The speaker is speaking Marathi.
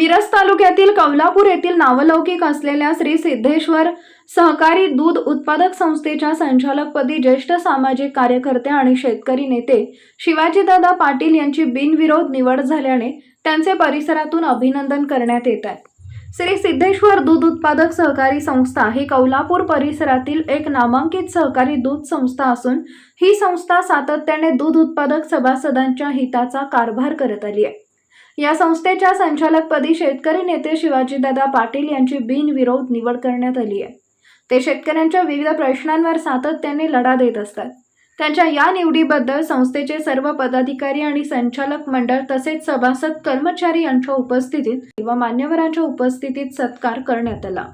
मिरज तालुक्यातील कमलापूर येथील नावलौकिक असलेल्या श्री सिद्धेश्वर सहकारी दूध उत्पादक संस्थेच्या संचालकपदी ज्येष्ठ सामाजिक कार्यकर्ते आणि शेतकरी नेते शिवाजीदादा पाटील यांची बिनविरोध निवड झाल्याने त्यांचे परिसरातून अभिनंदन करण्यात येत आहे. श्री सिद्धेश्वर दूध उत्पादक सहकारी संस्था ही कौलापूर परिसरातील एक नामांकित सहकारी दूध संस्था असून ही संस्था सातत्याने दूध उत्पादक सभासदांच्या हिताचा कारभार करत आली आहे. या संस्थेच्या संचालकपदी शेतकरी नेते शिवाजीदादा पाटील यांची बिनविरोध निवड करण्यात आली आहे. ते शेतकऱ्यांच्या विविध प्रश्नांवर सातत्याने लढा देत असतात. त्यांच्या या निवडीबद्दल संस्थेचे सर्व पदाधिकारी आणि संचालक मंडळ तसेच सभासद कर्मचारी यांच्या उपस्थितीत किंवा मान्यवरांच्या उपस्थितीत सत्कार करण्यात आला.